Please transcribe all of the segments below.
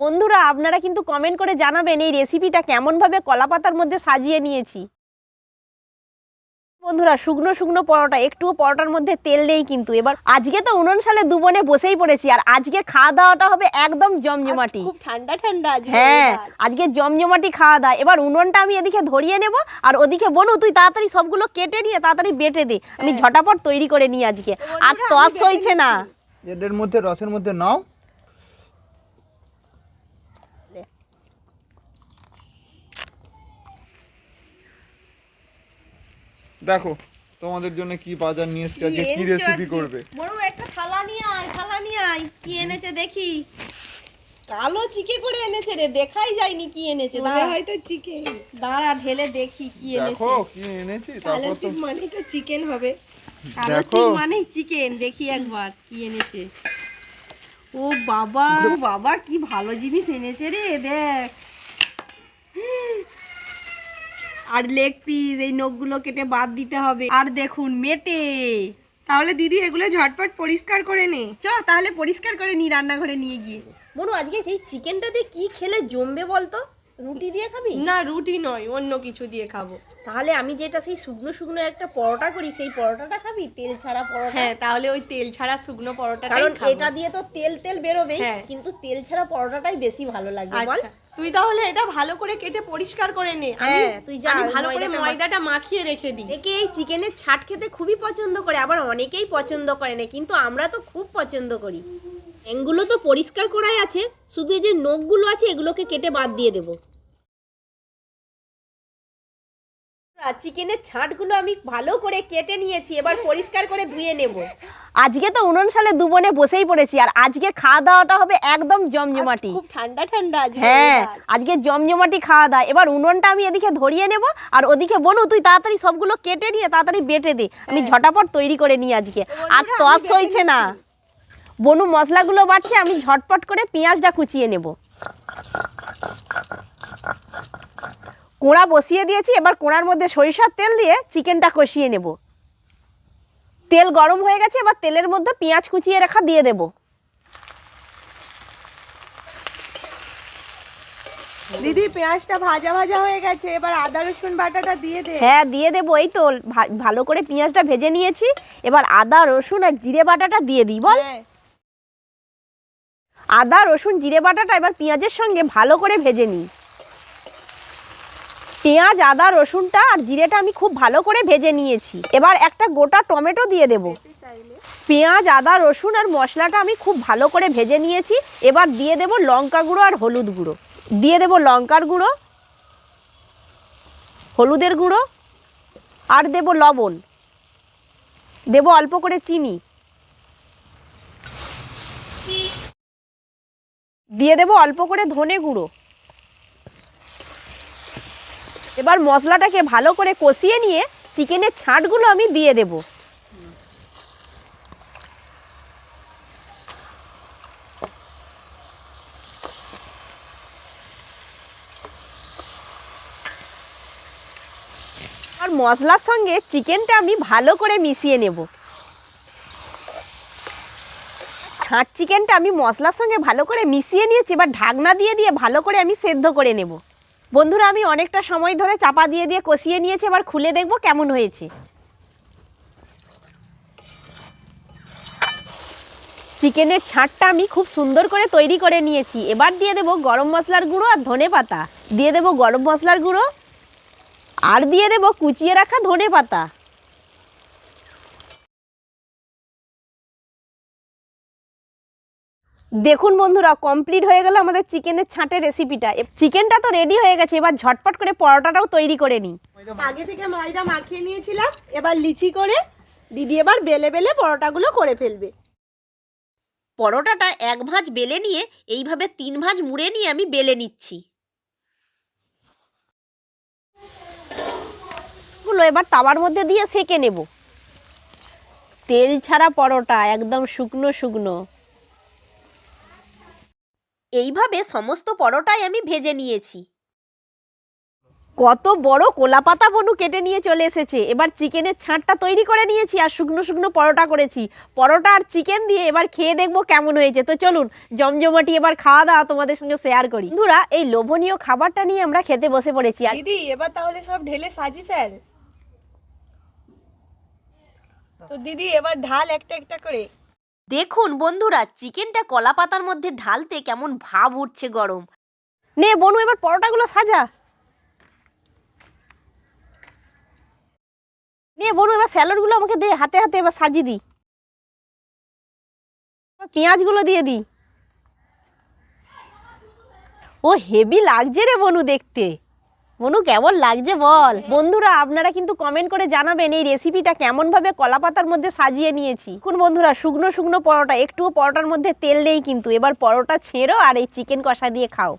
বন্ধুরা আপনারা কিন্তু কমেন্ট করে জানাবেন এই রেসিপিটা কেমনভাবে কলা পাতার মধ্যে সাজিয়ে নিয়েছি। বন্ধুরা শুকনো শুকনো পরোটা একটুও পরোটার মধ্যে তেল নেই কিন্তু। এবার আজকে তো উনন সালে দুবনে বসেই পড়েছি আর আজকে খাওয়া দাওয়াটা হবে একদম জমজমাটি। খুব ঠান্ডা ঠান্ডা হ্যাঁ আজকে জমজমাটি খাওয়া দাওয়া। এবার উনুনটা আমি এদিকে ধরিয়ে নেব আর ওদিকে বনু তুই তাড়াতাড়ি সবগুলো কেটে নিয়ে তাড়াতাড়ি বেটে দে। আমি ঝটাপট তৈরি করে নিই আজকে। আর তস হইছে না। এদের মধ্যে রসের মধ্যে নাও। দেখো তোমাদের জন্য কি বাজার নিয়ে এসেছি আজকে কি রেসিপি করবে। বড় একটা থালা নিয়ে আয় থালা নিয়ে আয়। কি এনেছে দেখি। কালো চিকে করে এনেছে রে দেখাই যায়নি কি এনেছে। দাঁড়া। হয়তো চিকেন। দাঁড়া ঢেলে দেখি কি এনেছে। দেখো কি এনেছি কালো তারপর তো মানে তো চিকেন হবে। কালো দেখো। চিক মানেই চিকেন দেখি একবার কি এনেছে। ও বাবা বাবা কি ভালো জিনিস এনেছে রে দেখ। আর লেগ পিস এই নখগুলো কেটে বাদ দিতে হবে। আর দেখুন মেটে। তাহলে দিদি এগুলো ঝটপট পরিষ্কার করে নে। চ তাহলে পরিষ্কার করে নি রান্নাঘরে নিয়ে গিয়ে। মনু আজকে সেই চিকেনটা দিয়ে কি খেলে জমবে বলতো? রুটি দিয়ে খাবি? না রুটি নয় অন্য কিছু দিয়ে খাব। তাহলে আমি যেটা সেই শুকনো শুকনো একটা পরোটা করি সেই পরোটাটা খাবি? তেল ছাড়া পরোটা? হ্যাঁ তাহলে ওই তেল ছাড়া শুকনো পরোটাটাই কারণ। এটা দিয়ে তো তেল তেল বেরোবে হ্যাঁ। কিন্তু তেল ছাড়া পরোটাটাই বেশি ভালো লাগবে বল। আচ্ছা তুই তাহলে এটা ভালো করে কেটে পরিষ্কার করে নে। আমি হ্যাঁ, তুই যা, ভালো করে ময়দাটা ময়দাটা মাখিয়ে রেখে দিই। একে এই চিকেনের ছাট খেতে খুবই পছন্দ করে আবার অনেকেই পছন্দ করে না কিন্তু আমরা তো খুব পছন্দ করি। এগুলো তো পরিষ্কার করাই আছে শুধু এই যে নখগুলো আছে এগুলোকে কেটে বাদ দিয়ে দেবো। চিকেনের ছাটগুলো আমি ভালো করে কেটে নিয়েছি এবার পরিষ্কার করে ধুয়ে নেব। আজকে তো উনন সালে দুবনে বসেই পড়েছি আর আজকে খাওয়া দাওয়াটা হবে একদম জমজমাটি। খুব ঠান্ডা ঠান্ডা আজকে হ্যাঁ আজকে জমজমাটি খাওয়া দাওয়া। এবার উনুনটা আমি এদিকে ধরিয়ে নেব আর ওদিকে বনু তুই তাড়াতাড়ি সবগুলো কেটে নিয়ে তাড়াতাড়ি বেটে দে। আমি ঝটাপট তৈরি করে নিই আজকে। আর তস হইছে না। বনু মশলাগুলো বাড়ছে আমি ঝটপট করে পেঁয়াজটা কুচিয়ে নেব। কোড়া বসিয়ে দিয়েছি এবার কোড়ার মধ্যে সরিষার তেল দিয়ে চিকেনটা কষিয়ে নেব। তেল গরম হয়ে গেছে এবার তেলের মধ্যে পেঁয়াজ কুচিয়ে রাখা দিয়ে দেবো। দিদি পেঁয়াজটা ভাজা ভাজা হয়ে গেছে এবার আদা রসুন বাটাটা দিয়ে দে। হ্যাঁ দিয়ে দেবো এই তো ভালো করে পেঁয়াজটা ভেজে নিয়েছি। এবার আদা রসুন আর জিরে বাটাটা দিয়ে দিই বল। হ্যাঁ। আদা রসুন জিরে বাটাটা এবার পেঁয়াজের সঙ্গে ভালো করে ভেজে নিই। পেঁয়াজ, আদা, রসুনটা আর জিরেটা আমি খুব ভালো করে ভেজে নিয়েছি। এবার একটা গোটা টমেটো দিয়ে দেব। পেঁয়াজ, আদা, রসুন আর মশলাটা আমি খুব ভালো করে ভেজে নিয়েছি। এবার দিয়ে দেব লঙ্কা গুঁড়ো আর হলুদ গুঁড়ো। দিয়ে দেব লঙ্কার গুঁড়ো, হলুদের গুঁড়ো আর দেব লবণ। দেব অল্প করে চিনি। দিয়ে দেব অল্প করে ধনে গুঁড়ো। এবার মশলাটাকে ভালো করে কষিয়ে নিয়ে চিকেনের ছাঁটগুলো আমি দিয়ে দেব। আর মশলার সঙ্গে চিকেনটা আমি ভালো করে মিশিয়ে নেব। ছাঁট চিকেনটা আমি মশলার সঙ্গে ভালো করে মিশিয়ে নিয়েছি, এবার ঢাকনা দিয়ে দিয়ে ভালো করে আমি সেদ্ধ করে নেব। বন্ধুরা, আমি অনেকটা সময় ধরে চাপা দিয়ে দিয়ে কষিয়ে নিয়েছি, এবার খুলে দেখব কেমন হয়েছে। চিকেনের ছাঁটটা আমি খুব সুন্দর করে তৈরি করে নিয়েছি। এবার দিয়ে দেব গরম মশলার গুঁড়ো আর ধনে পাতা। দিয়ে দেব গরম মশলার গুঁড়ো, আর দিয়ে দেব কুচিয়ে রাখা ধনে পাতা। দেখুন বন্ধুরা কমপ্লিট হয়ে গেল আমাদের চিকেনের ছাঁটের রেসিপিটা চিকেনটা তো রেডি হয়ে গেছে এবার ঝটপট করে পরোটাটাও তৈরি করে নিই। আগে থেকে ময়দা মাখিয়ে নিয়েছিলাম এবার লিচি করে দিদি এবার বেলে বেলে পরোটাগুলো করে ফেলবে। পরোটাটা এক ভাঁজ বেলে নিয়ে এইভাবে তিন ভাঁজ মুড়ে নিয়ে আমি বেলে নিচ্ছি। গুলো এবার তাওয়ার মধ্যে দিয়ে সেকে নেব। তেল ছাড়া পরোটা একদম শুকনো শুকনো। এইভাবে সমস্ত পরোটাই আমি ভেজে নিয়েছি। কত বড় কোলা পাতা বনু কেটে নিয়ে চলে এসেছে। এবার চিকেনের ছাঁটটা তৈরি করে নিয়েছি আর শুকনো শুকনো পরোটা করেছি। পরোটা আর চিকেন দিয়ে এবার খেয়ে দেখব কেমন হয়েছে। তো চলুন, জমজমাটি এবার খাওয়া দাওয়া তোমাদের সঙ্গে শেয়ার করি। বন্ধুরা, এই লোভনীয় খাবারটা নিয়ে আমরা খেতে বসে পড়েছি। আর দিদি, এবার তাহলে সব ঢেলে সাজি ফেল। তো দিদি, এবার ঢাল একটা একটা করে। দেখুন বন্ধুরা, চিকেনটা কলা পাতার মধ্যে ঢালতে কেমন ভাব উঠছে গরম। নে বনু, এবার পরোটাগুলো সাজা। নে বনু, এবার স্যালাডগুলো আমাকে দে, হাতে হাতে এবার সাজিয়ে দি পেঁয়াজগুলো দিয়ে দি ও হেভি লাগছে রে বনু দেখতে। বনু কেমন লাগছে বল? বন্ধুরা, আপনারা কিন্তু কমেন্ট করে জানাবেন এই রেসিপিটা কেমনভাবে কলা পাতার মধ্যে সাজিয়ে নিয়েছি। কোন বন্ধুরা, শুকনো শুকনো পরোটা, একটুও পরোটার মধ্যে তেল নেই কিন্তু। এবার পরোটা ছেড়ো আর এই চিকেন কষা দিয়ে খাও।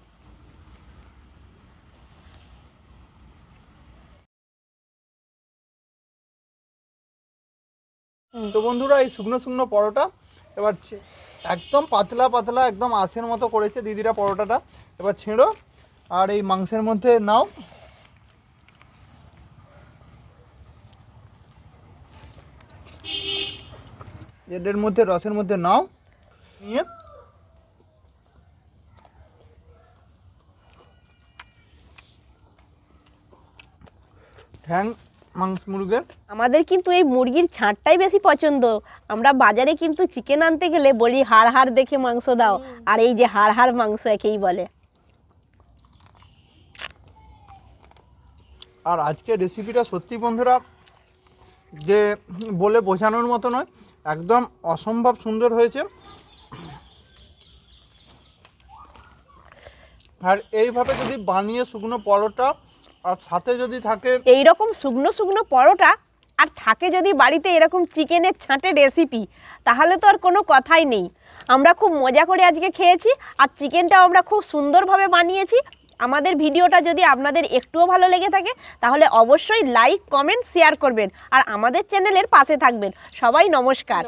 তো বন্ধুরা, এই শুকনো শুকনো পরোটা এবার একদম পাতলা পাতলা, একদম আঁশের মতো করেছে দিদিরা পরোটাটা। এবার ছেঁড়ো আর এই মাংসের মধ্যে নাও। এদের মধ্যে রসের মধ্যে নাও নিয়ে ঠ্যাং মাংস মুরগের। আমাদের কিন্তু এই মুরগির ছাঁটটাই বেশি পছন্দ। আমরা বাজারে কিন্তু চিকেন আনতে গেলে বলি হাড় হাড় দেখে মাংস দাও। আর এই যে হাড় হাড় মাংস একেই বলে। আর আজকের রেসিপিটা সত্যি বন্ধুরা যে বলে বোঝানোর মতো নয় একদম অসম্ভব সুন্দর হয়েছে। আর এইভাবে যদি বানিয়ে শুকনো পরোটা, আর সাথে যদি থাকে এই রকম শুকনো শুকনো পরোটা, আর থাকে যদি বাড়িতে এরকম চিকেনের ছাঁটে রেসিপি তাহলে তো আর কোনো কথাই নেই। আমরা খুব মজা করে আজকে খেয়েছি, আর চিকেনটাও আমরা খুব সুন্দরভাবে বানিয়েছি। আমাদের ভিডিওটা যদি আপনাদের একটুও ভালো লেগে থাকে, তাহলে অবশ্যই লাইক কমেন্ট শেয়ার করবেন। আর আমাদের চ্যানেলের পাশে থাকবেন। সবাই নমস্কার।